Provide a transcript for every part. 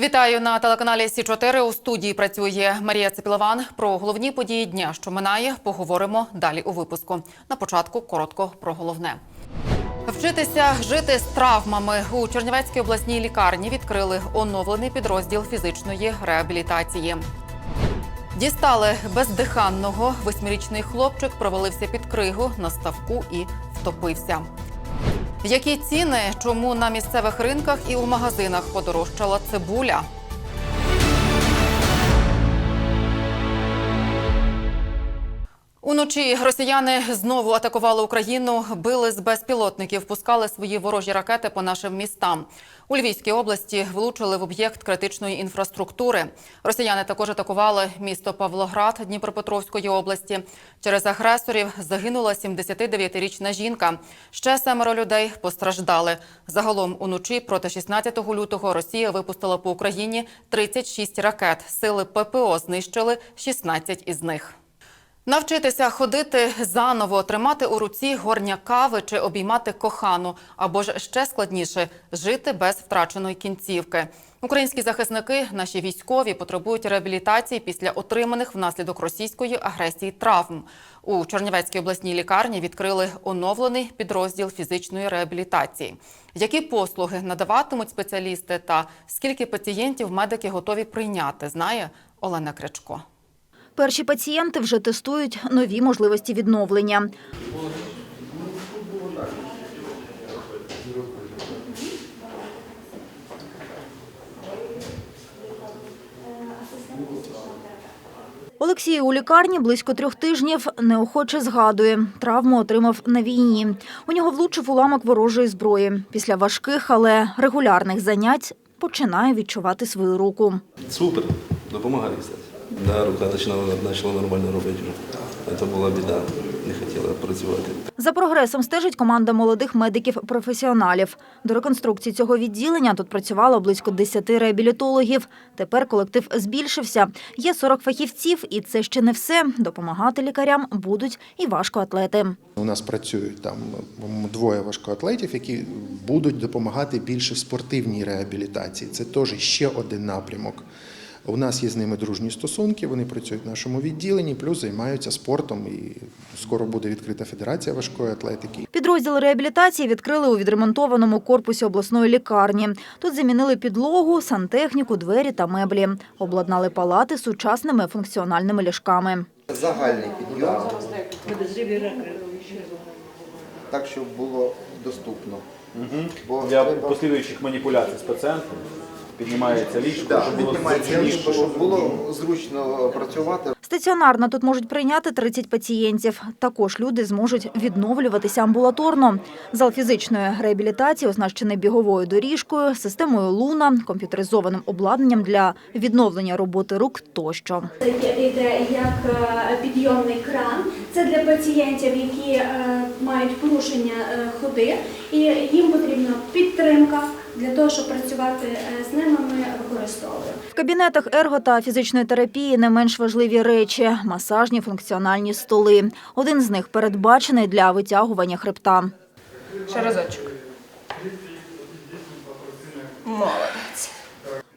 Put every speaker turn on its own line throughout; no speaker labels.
Вітаю на телеканалі Сі 4 У студії працює Марія Цепілован. Про головні події дня, що минає, поговоримо далі у випуску. На початку коротко про головне. Вчитися жити з травмами у Чернівецькій обласній лікарні відкрили оновлений підрозділ фізичної реабілітації. Дістали бездиханного. Восьмирічний хлопчик провалився під кригу на ставку і втопився. Які ціни, чому на місцевих ринках і у магазинах подорожчала цибуля? Уночі росіяни знову атакували Україну, били з безпілотників, пускали свої ворожі ракети по нашим містам. У Львівській області влучили в об'єкт критичної інфраструктури. Росіяни також атакували місто Павлоград Дніпропетровської області. Через агресорів загинула 79-річна жінка. Ще семеро людей постраждали. Загалом уночі проти 16 лютого Росія випустила по Україні 36 ракет. Сили ППО знищили 16 із них. Навчитися ходити заново, тримати у руці горня кави чи обіймати кохану, або ж ще складніше жити без втраченої кінцівки. Українські захисники, наші військові, потребують реабілітації після отриманих внаслідок російської агресії травм. У Чернівецькій обласній лікарні відкрили оновлений підрозділ фізичної реабілітації. Які послуги надаватимуть спеціалісти та скільки пацієнтів медики готові прийняти, знає Олена Крячко.
Перші пацієнти вже тестують нові можливості відновлення. Олексій у лікарні близько трьох тижнів неохоче згадує. Травму отримав на війні. У нього влучив уламок ворожої зброї. Після важких, але регулярних занять починає відчувати свою руку.
Супер, допомагає. Да, рука почала, почала нормально робити вже. Це була біда, не хотіла працювати.
За прогресом стежить команда молодих медиків-професіоналів. До реконструкції цього відділення тут працювало близько 10 реабілітологів. Тепер колектив збільшився. Є 40 фахівців, і це ще не все. Допомагати лікарям будуть і важкоатлети.
У нас працюють там двоє важкоатлетів, які будуть допомагати більше в спортивній реабілітації. Це теж ще один напрямок. У нас є з ними дружні стосунки, вони працюють в нашому відділенні, плюс займаються спортом. І скоро буде відкрита федерація важкої атлетики.
Підрозділ реабілітації відкрили у відремонтованому корпусі обласної лікарні. Тут замінили підлогу, сантехніку, двері та меблі. Обладнали палати сучасними функціональними ліжками.
загальний підйом, так, щоб було доступно. Бо
Для
треба-
послідуючих маніпуляцій з пацієнтом піднімається ліжко,
Да,
щоб було
піднімається
зручніше.
ліжко, щоб було зручно працювати.
Стаціонарно тут можуть прийняти 30 пацієнтів. Також люди зможуть відновлюватися амбулаторно. Зал фізичної реабілітації оснащений біговою доріжкою, системою луна, комп'ютеризованим обладнанням для відновлення роботи рук тощо.
Це є- йде як е, підйомний кран. Це для пацієнтів, які е, мають порушення е, ходи, і їм потрібна підтримка для того, щоб працювати е, з ними. Ми використовуємо.
В кабінетах ерго та фізичної терапії не менш важливі речі – масажні функціональні столи. Один з них передбачений для витягування хребта.
Ще разочок. Молодець.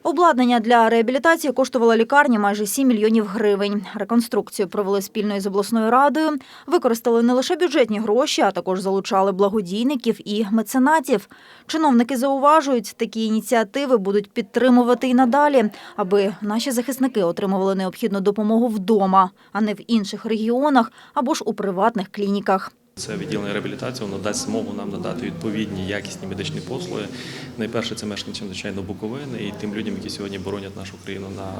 Обладнання для реабілітації коштувало лікарні майже 7 мільйонів гривень. Реконструкцію провели спільно із обласною радою. Використали не лише бюджетні гроші, а також залучали благодійників і меценатів. Чиновники зауважують, такі ініціативи будуть підтримувати і надалі, аби наші захисники отримували необхідну допомогу вдома, а не в інших регіонах або ж у приватних клініках.
Це відділення реабілітації, воно дасть змогу нам надати відповідні якісні медичні послуги. Найперше це мешканцям, звичайно, Буковини і тим людям, які сьогодні боронять нашу країну на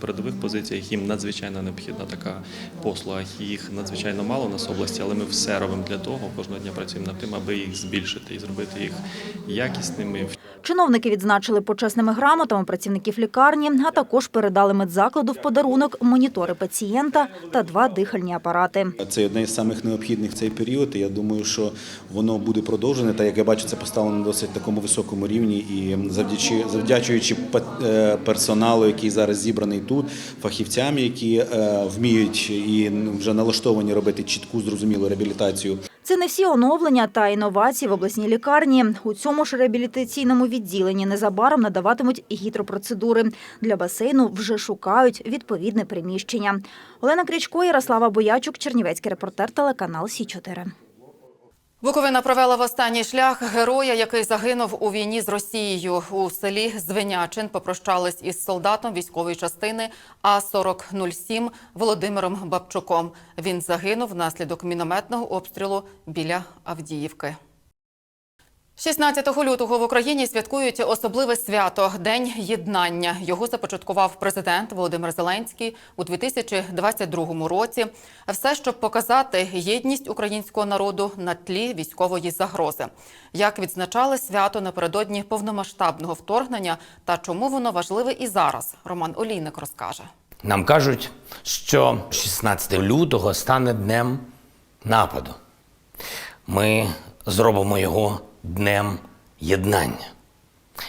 передових позиціях. Їм надзвичайно необхідна така послуга. Їх надзвичайно мало у нас в області, але ми все робимо для того, кожного дня працюємо над тим, аби їх збільшити і зробити їх якісними.
Чиновники відзначили почесними грамотами працівників лікарні, а також передали медзакладу в подарунок монітори пацієнта та два дихальні апарати.
Це одне з самих необхідних в цей період.
Період. І я думаю, що воно буде продовжене. Та як я бачу, це поставлено на досить такому високому рівні. І завдячуючи, завдячуючи е, персоналу, який зараз зібраний тут, фахівцям, які е, вміють і вже налаштовані робити чітку зрозумілу реабілітацію
Це не всі оновлення та інновації в обласній лікарні. У цьому ж реабілітаційному відділенні незабаром надаватимуть гідропроцедури. Для басейну вже шукають відповідне приміщення. Олена Крічко, Ярослава Боячук, Чернівецький репортер, телеканал Сі 4
Буковина провела в останній шлях героя, який загинув у війні з Росією. У селі Звенячин попрощались із солдатом військової частини А-4007 Володимиром Бабчуком. Він загинув внаслідок мінометного обстрілу біля Авдіївки. 16 лютого в Україні святкують особливе свято День єднання. Його започаткував президент Володимир Зеленський у 2022 році. Все, щоб показати єдність українського народу на тлі військової загрози. Як відзначали свято напередодні повномасштабного вторгнення та чому воно важливе і зараз, Роман Олійник розкаже.
Нам кажуть, що 16 лютого стане днем нападу. Ми зробимо його днем єднання.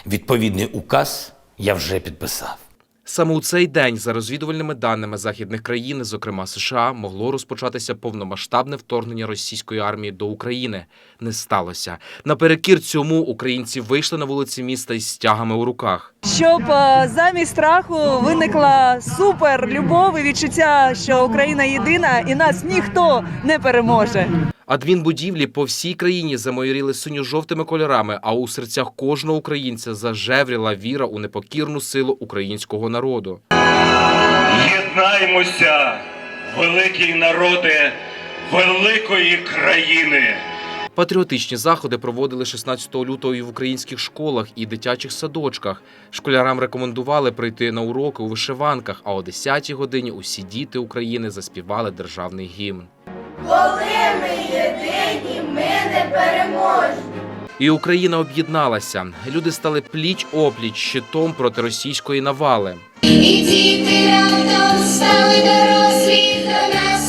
Відповідний указ я вже підписав.
Саме у цей день, за розвідувальними даними західних країн, зокрема США, могло розпочатися повномасштабне вторгнення російської армії до України. Не сталося. Наперекір цьому українці вийшли на вулиці міста із стягами у руках.
Щоб е, замість страху виникла супер любов і відчуття, що Україна єдина і нас ніхто не переможе.
Адмінбудівлі по всій країні замайоріли синьо-жовтими кольорами, а у серцях кожного українця зажевріла віра у непокірну силу українського народу.
Єднаймося, великі народи великої країни.
Патріотичні заходи проводили 16 лютого і в українських школах і дитячих садочках. Школярам рекомендували прийти на уроки у вишиванках, а о 10-й годині усі діти України заспівали державний гімн. І Україна об'єдналася. Люди стали пліч опліч щитом проти російської навали.
І діти раптом стали дорослі, до нас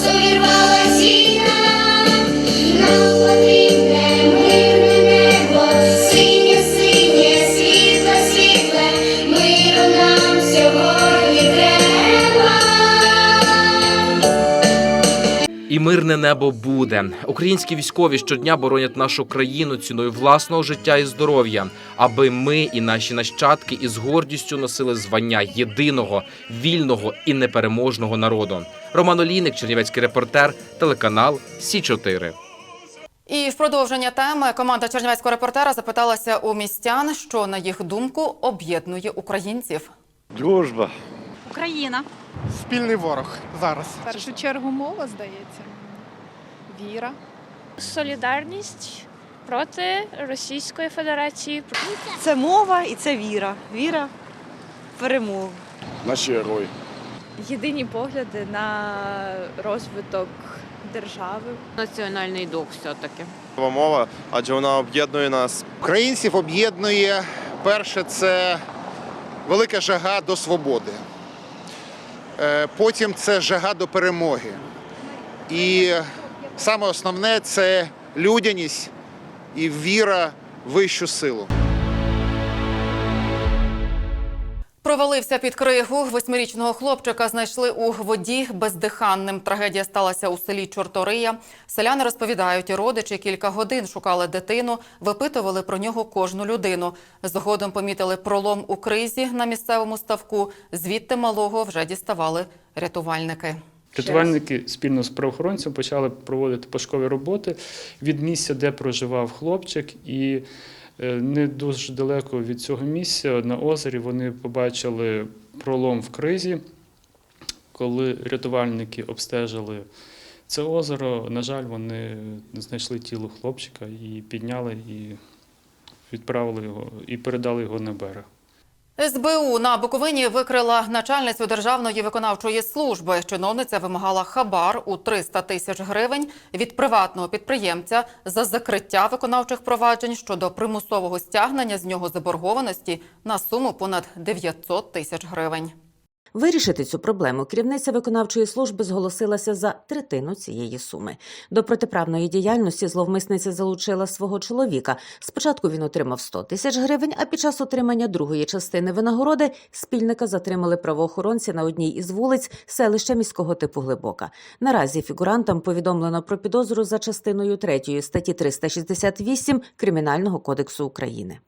мирне небо
буде. Українські військові щодня боронять нашу країну ціною власного життя і здоров'я, аби ми і наші нащадки із гордістю носили звання єдиного, вільного і непереможного народу. Роман Олійник, Чернівецький репортер, телеканал Сі 4
І в продовження теми команда чернівецького репортера запиталася у містян, що на їх думку об'єднує українців.
Дружба.
Україна.
Спільний ворог зараз.
В першу чергу мова, здається. Віра.
Солідарність проти Російської Федерації.
Це мова і це віра. Віра в перемогу.
Наші герої.
Єдині погляди на розвиток держави.
Національний дух все-таки.
Мова, адже вона об'єднує нас. Українців об'єднує перше це велика жага до свободи. Е, Потім це жага до перемоги. І саме основне це людяність і віра в вищу силу.
Провалився під кригу. Восьмирічного хлопчика знайшли у воді бездиханним. Трагедія сталася у селі Чортория. Селяни розповідають, родичі кілька годин шукали дитину, випитували про нього кожну людину. Згодом помітили пролом у кризі на місцевому ставку. Звідти малого вже діставали рятувальники.
Рятувальники спільно з правоохоронцем почали проводити пошукові роботи від місця, де проживав хлопчик, і е, не дуже далеко від цього місця на озері вони побачили пролом в кризі. Коли рятувальники обстежили це озеро, на жаль, вони знайшли тіло хлопчика і підняли і відправили його і передали його на берег.
СБУ на Буковині викрила начальницю Державної виконавчої служби. Чиновниця вимагала хабар у 300 тисяч гривень від приватного підприємця за закриття виконавчих проваджень щодо примусового стягнення з нього заборгованості на суму понад 900 тисяч гривень.
Вирішити цю проблему керівниця виконавчої служби зголосилася за третину цієї суми. До протиправної діяльності зловмисниця залучила свого чоловіка. Спочатку він отримав 100 тисяч гривень, а під час отримання другої частини винагороди спільника затримали правоохоронці на одній із вулиць селища міського типу Глибока. Наразі фігурантам повідомлено про підозру за частиною 3 статті 368 Кримінального кодексу України.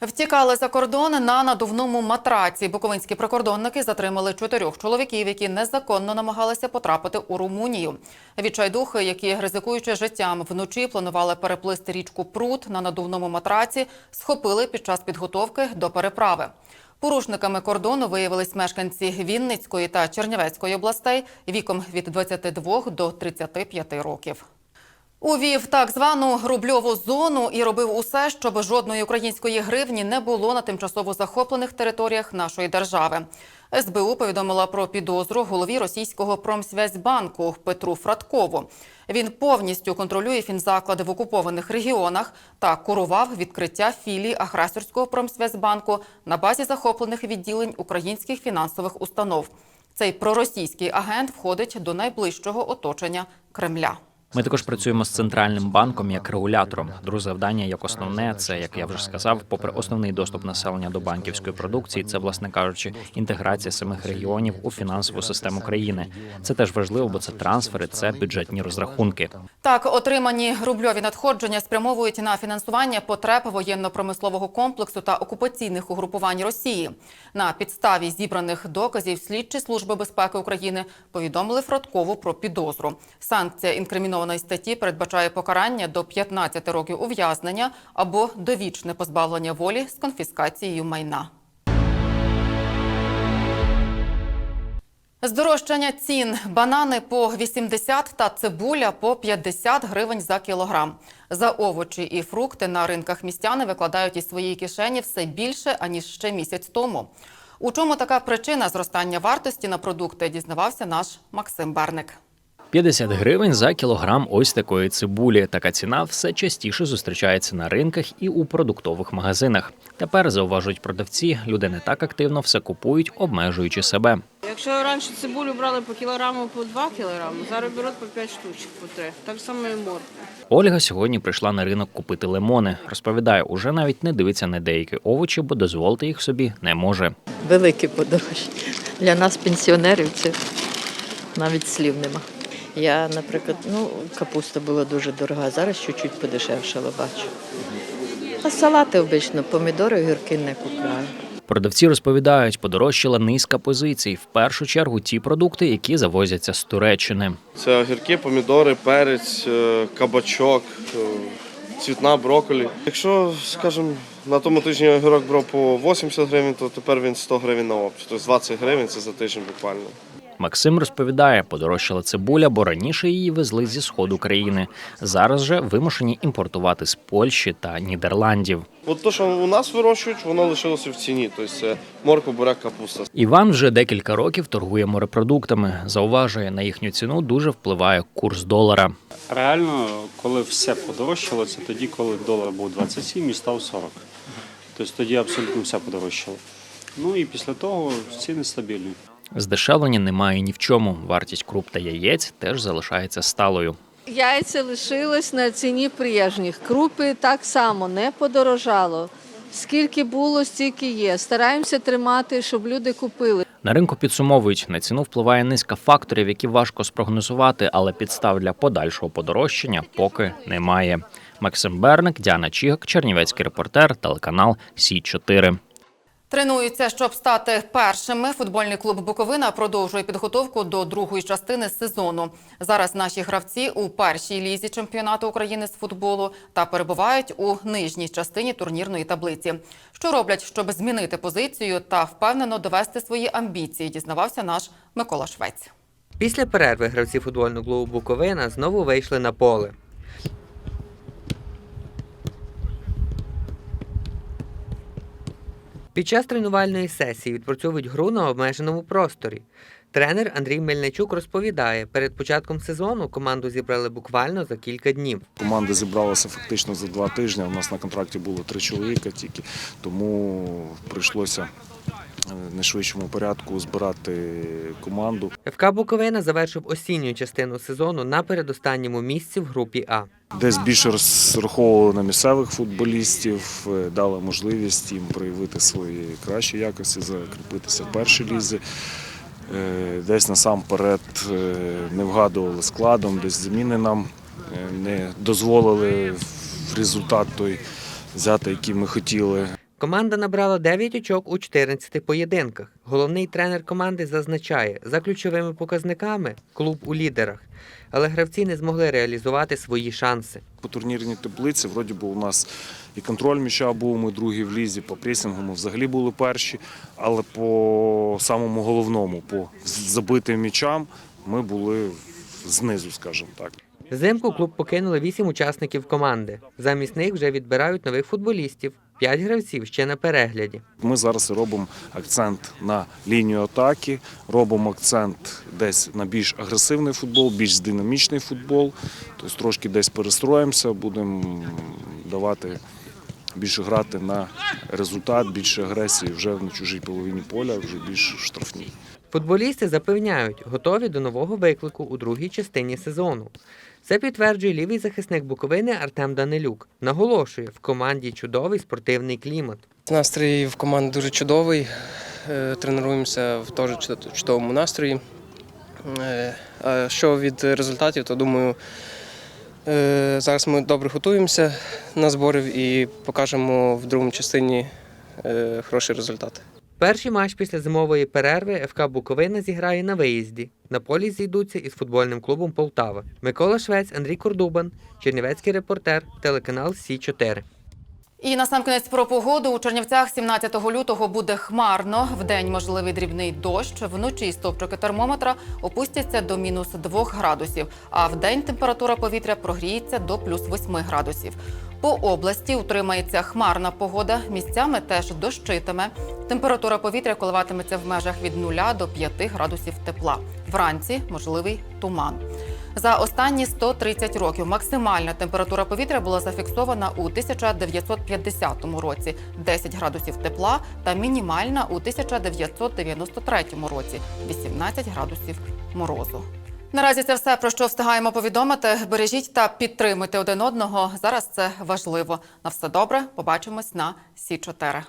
Втікали за кордон на надувному матраці. Буковинські прикордонники затримали чотирьох чоловіків, які незаконно намагалися потрапити у Румунію. Відчайдухи, які ризикуючи життям вночі, планували переплисти річку Прут на надувному матраці, схопили під час підготовки до переправи. Порушниками кордону виявились мешканці Вінницької та Чернівецької областей віком від 22 до 35 років. Увів так звану рубльову зону і робив усе, щоб жодної української гривні не було на тимчасово захоплених територіях нашої держави. СБУ повідомила про підозру голові російського промсвязьбанку Петру Фраткову. Він повністю контролює фінзаклади в окупованих регіонах та курував відкриття філій Агресорського промсвязьбанку на базі захоплених відділень українських фінансових установ. Цей проросійський агент входить до найближчого оточення Кремля.
Ми також працюємо з центральним банком як регулятором. Друге завдання, як основне, це як я вже сказав, попри основний доступ населення до банківської продукції, це, власне кажучи, інтеграція самих регіонів у фінансову систему країни. Це теж важливо, бо це трансфери, це бюджетні розрахунки.
Так, отримані рубльові надходження спрямовують на фінансування потреб воєнно-промислового комплексу та окупаційних угрупувань Росії. На підставі зібраних доказів слідчі служби безпеки України повідомили Фродкову про підозру. Санкція інкримінованої статті передбачає покарання до 15 років ув'язнення або довічне позбавлення волі з конфіскацією майна. Здорожчання цін банани по 80 та цибуля по 50 гривень за кілограм. За овочі і фрукти на ринках містяни викладають із своєї кишені все більше аніж ще місяць тому. У чому така причина зростання вартості на продукти? Дізнавався наш Максим Барник.
50 гривень за кілограм ось такої цибулі. Така ціна все частіше зустрічається на ринках і у продуктових магазинах. Тепер зауважують продавці, люди не так активно все купують, обмежуючи себе.
Якщо раніше цибулю брали по кілограму по 2 кілограми, зараз беруть по 5 штучок по 3. Так само і морква.
Ольга сьогодні прийшла на ринок купити лимони. Розповідає, уже навіть не дивиться на деякі овочі, бо дозволити їх собі не може.
велике подорожчання. Для нас, пенсіонерів, це навіть слів нема. Я, наприклад, ну, капуста була дуже дорога, зараз чуть-чуть подешевшала, бачу. А салати обично, помідори, огірки не купляю.
Продавці розповідають, подорожчала низка позицій. В першу чергу ті продукти, які завозяться з Туреччини.
Це огірки, помідори, перець, е, кабачок, е, цвітна брокколі. Якщо, скажімо, на тому тижні огірок брав по 80 гривень, то тепер він 100 гривень на опт. Тобто 20 гривень це за тиждень буквально.
Максим розповідає, подорожчала цибуля, бо раніше її везли зі сходу країни. Зараз же вимушені імпортувати з Польщі та Нідерландів.
От те, що у нас вирощують, воно лишилося в ціні. Тобто це морква, буряк, капуста.
Іван вже декілька років торгує морепродуктами. Зауважує, на їхню ціну дуже впливає курс долара.
Реально, коли все подорожчало, це тоді, коли долар був 27 і став 40. Тобто тоді абсолютно все подорожчало. Ну і після того ціни стабільні.
Здешевлення немає ні в чому. Вартість круп та яєць теж залишається сталою.
Яйця лишились на ціні прежніх. Крупи так само не подорожало. Скільки було, стільки є. Стараємося тримати, щоб люди купили.
На ринку підсумовують, на ціну впливає низка факторів, які важко спрогнозувати, але підстав для подальшого подорожчання поки немає. Максим Берник, Діана Чігак, Чернівецький репортер, телеканал Сі 4
Тренуються, щоб стати першими. Футбольний клуб Буковина продовжує підготовку до другої частини сезону. Зараз наші гравці у першій лізі чемпіонату України з футболу та перебувають у нижній частині турнірної таблиці. Що роблять, щоб змінити позицію та впевнено довести свої амбіції? Дізнавався наш Микола Швець.
Після перерви гравці футбольного клубу Буковина знову вийшли на поле. Під час тренувальної сесії відпрацьовують гру на обмеженому просторі. Тренер Андрій Мельничук розповідає, перед початком сезону команду зібрали буквально за кілька днів.
Команда зібралася фактично за два тижні. У нас на контракті було три чоловіка тільки, тому прийшлося найшвидшому порядку збирати команду.
ФК Буковина завершив осінню частину сезону на передостанньому місці в групі А.
Десь більше розраховували на місцевих футболістів, е, дали можливість їм проявити свої кращі якості, закріпитися в першій лізі. Е, Десь насамперед е, не вгадували складом, десь заміни нам е, не дозволили в результат той взяти, який ми хотіли.
Команда набрала 9 очок у 14 поєдинках. Головний тренер команди зазначає, за ключовими показниками клуб у лідерах, але гравці не змогли реалізувати свої шанси.
По турнірній таблиці вроді би у нас і контроль м'яча був, ми другі в лізі, по пресінгу ми взагалі були перші, але по самому головному, по забитим м'ячам, ми були знизу, скажімо так.
Взимку клуб покинули 8 учасників команди. Замість них вже відбирають нових футболістів. 5 гравців ще на перегляді.
Ми зараз робимо акцент на лінію атаки, робимо акцент десь на більш агресивний футбол, більш динамічний футбол. Тобто трошки десь перестроїмося, будемо давати більше грати на результат, більше агресії вже на чужій половині поля, вже більш штрафній.
Футболісти запевняють, готові до нового виклику у другій частині сезону. Це підтверджує лівий захисник Буковини Артем Данилюк. Наголошує, в команді чудовий спортивний клімат.
Настрій в команди дуже чудовий. Е, Тренуємося в теж чудовому настрої. Е, А що від результатів, то думаю, е, зараз ми добре готуємося на зборів і покажемо в другому частині хороші результати.
Перший матч після зимової перерви ФК Буковина зіграє на виїзді. На полі зійдуться із футбольним клубом Полтава. Микола Швець, Андрій Кордубан, Чернівецький репортер, телеканал Сі 4
І насамкінець про погоду у Чернівцях 17 лютого буде хмарно. Вдень можливий дрібний дощ. Вночі стовпчики термометра опустяться до мінус 2 градусів. А вдень температура повітря прогріється до плюс 8 градусів. По області утримається хмарна погода. Місцями теж дощитиме. Температура повітря коливатиметься в межах від 0 до 5 градусів тепла. Вранці можливий туман. За останні 130 років максимальна температура повітря була зафіксована у 1950 році 10 градусів тепла та мінімальна у 1993 році 18 градусів морозу. Наразі це все про що встигаємо повідомити. Бережіть та підтримуйте один одного. Зараз це важливо. На все добре. Побачимось на Сі 4